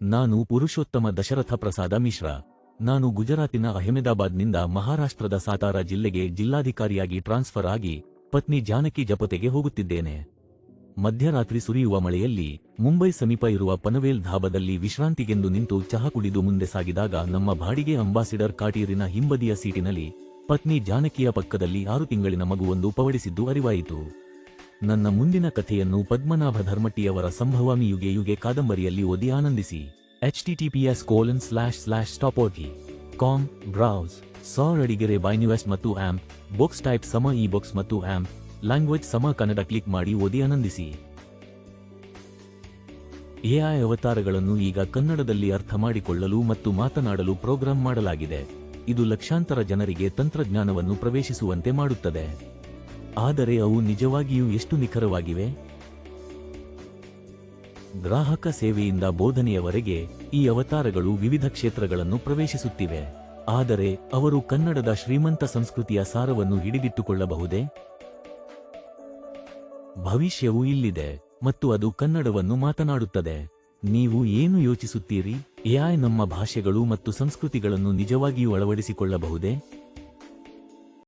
ನಾನು ಪುರುಷೋತ್ತಮ ದಶರಥ ಪ್ರಸಾದ ಮಿಶ್ರಾ. ನಾನು ಗುಜರಾತಿನ ಅಹಮದಾಬಾದ್ನಿಂದ ಮಹಾರಾಷ್ಟ್ರದ ಸಾತಾರ ಜಿಲ್ಲೆಗೆ ಜಿಲ್ಲಾಧಿಕಾರಿಯಾಗಿ ಟ್ರಾನ್ಸ್ಫರ್ ಆಗಿ ಪತ್ನಿ ಜಾನಕಿ ಜಪತೆಗೆ ಹೋಗುತ್ತಿದ್ದೇನೆ. ಮಧ್ಯರಾತ್ರಿ ಸುರಿಯುವ ಮಳೆಯಲ್ಲಿ ಮುಂಬೈ ಸಮೀಪ ಇರುವ ಪನವೇಲ್ ಧಾಬದಲ್ಲಿ ವಿಶ್ರಾಂತಿಗೆಂದು ನಿಂತು ಚಹಾ ಕುಡಿದು ಮುಂದೆ ಸಾಗಿದಾಗ ನಮ್ಮ ಬಾಡಿಗೆ ಅಂಬಾಸಿಡರ್ ಕಾಟೀರಿನ ಹಿಂಬದಿಯ ಸೀಟಿನಲ್ಲಿ ಪತ್ನಿ ಜಾನಕಿಯ ಪಕ್ಕದಲ್ಲಿ ಆರು ತಿಂಗಳಿನ ಮಗುವೊಂದು ಪವಡಿಸಿದ್ದು ಅರಿವಾಯಿತು. ನನ್ನ ಮುಂದಿನ ಕಥೆಯನ್ನು ಪದ್ಮನಾಭ ಧರ್ಮಟ್ಟಿಯವರ ಸಂಭವಾಮಿ ಯುಗೆ ಯುಗೆ ಕಾದಂಬರಿಯಲ್ಲಿ ಓದಿ ಆನಂದಿಸಿ. H TTPS colon slash slash ಟಾಪೋಟಿ com browse ಸಾರ್ ಅಡಿಗೆರೆ ಬೈನ್ಯೂಎಸ್ ಮತ್ತು ಆಂಪ್ ಬುಕ್ಸ್ ಟೈಪ್ ಸಮ ಇ ಬುಕ್ಸ್ ಮತ್ತು ಆಂಪ್ ಲ್ಯಾಂಗ್ವೇಜ್ ಸಮ ಕನ್ನಡ ಕ್ಲಿಕ್ ಮಾಡಿ ಓದಿ ಆನಂದಿಸಿ. ಎಐ ಅವತಾರಗಳನ್ನು ಈಗ ಕನ್ನಡದಲ್ಲಿ ಅರ್ಥ ಮಾಡಿಕೊಳ್ಳಲು ಮತ್ತು ಮಾತನಾಡಲು ಪ್ರೋಗ್ರಾಂ ಮಾಡಲಾಗಿದೆ. ಇದು ಲಕ್ಷಾಂತರ ಜನರಿಗೆ ತಂತ್ರಜ್ಞಾನವನ್ನು ಪ್ರವೇಶಿಸುವಂತೆ ಮಾಡುತ್ತದೆ. ಆದರೆ ಅವು ನಿಜವಾಗಿಯೂ ಎಷ್ಟು ನಿಖರವಾಗಿವೆ? ಗ್ರಾಹಕ ಸೇವೆಯಿಂದ ಬೋಧನೆಯವರೆಗೆ ಈ ಅವತಾರಗಳು ವಿವಿಧ ಕ್ಷೇತ್ರಗಳನ್ನು ಪ್ರವೇಶಿಸುತ್ತಿವೆ. ಆದರೆ ಅವರು ಕನ್ನಡದ ಶ್ರೀಮಂತ ಸಂಸ್ಕೃತಿಯ ಸಾರವನ್ನು ಹಿಡಿದಿಟ್ಟುಕೊಳ್ಳಬಹುದೇ? ಭವಿಷ್ಯವು ಇಲ್ಲಿದೆ ಮತ್ತು ಅದು ಕನ್ನಡವನ್ನು ಮಾತನಾಡುತ್ತದೆ. ನೀವು ಏನು ಯೋಚಿಸುತ್ತೀರಿ? ಎಐ ನಮ್ಮ ಭಾಷೆಗಳು ಮತ್ತು ಸಂಸ್ಕೃತಿಗಳನ್ನು ನಿಜವಾಗಿಯೂ ಅಳವಡಿಸಿಕೊಳ್ಳಬಹುದೇ?